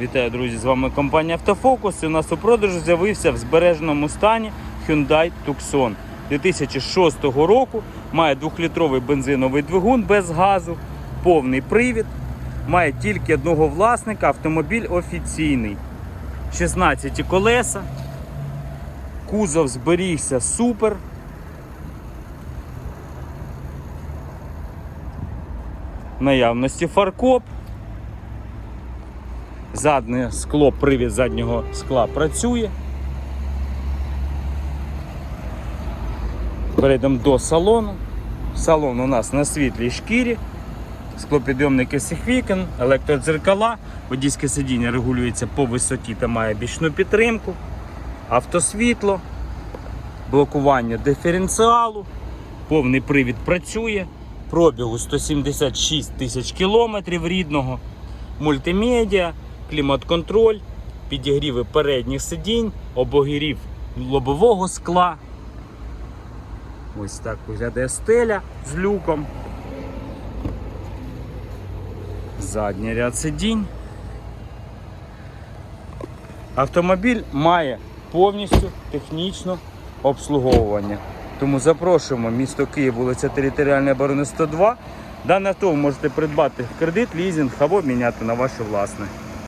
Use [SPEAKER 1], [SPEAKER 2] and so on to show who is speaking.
[SPEAKER 1] Вітаю, друзі! З вами компанія Автофокус. І у нас у продажу з'явився в збереженому стані Hyundai Tucson 2006 року. Має 2-літровий бензиновий двигун без газу, повний привід. Має тільки одного власника. Автомобіль офіційний. 16 колеса. Кузов зберігся супер. Наявності фаркоп. Заднє скло, привід заднього скла працює. Перейдемо до салону. Салон у нас на світлій шкірі. Склопідйомники всіх вікон, електродзеркала, водійське сидіння регулюється по висоті та має бічну підтримку, автосвітло, блокування диференціалу, повний привід працює, пробігу 176 тисяч кілометрів рідного мультимедіа, клімат-контроль, підігріви передніх сидінь, обогрів лобового скла. Ось так виглядає стеля з люком. Задній ряд сидінь. Автомобіль має повністю технічне обслуговування. Тому запрошуємо місто Київ, вулиця Територіальної оборони 102. Дане авто ви можете придбати кредит, лізинг або міняти на ваше власне.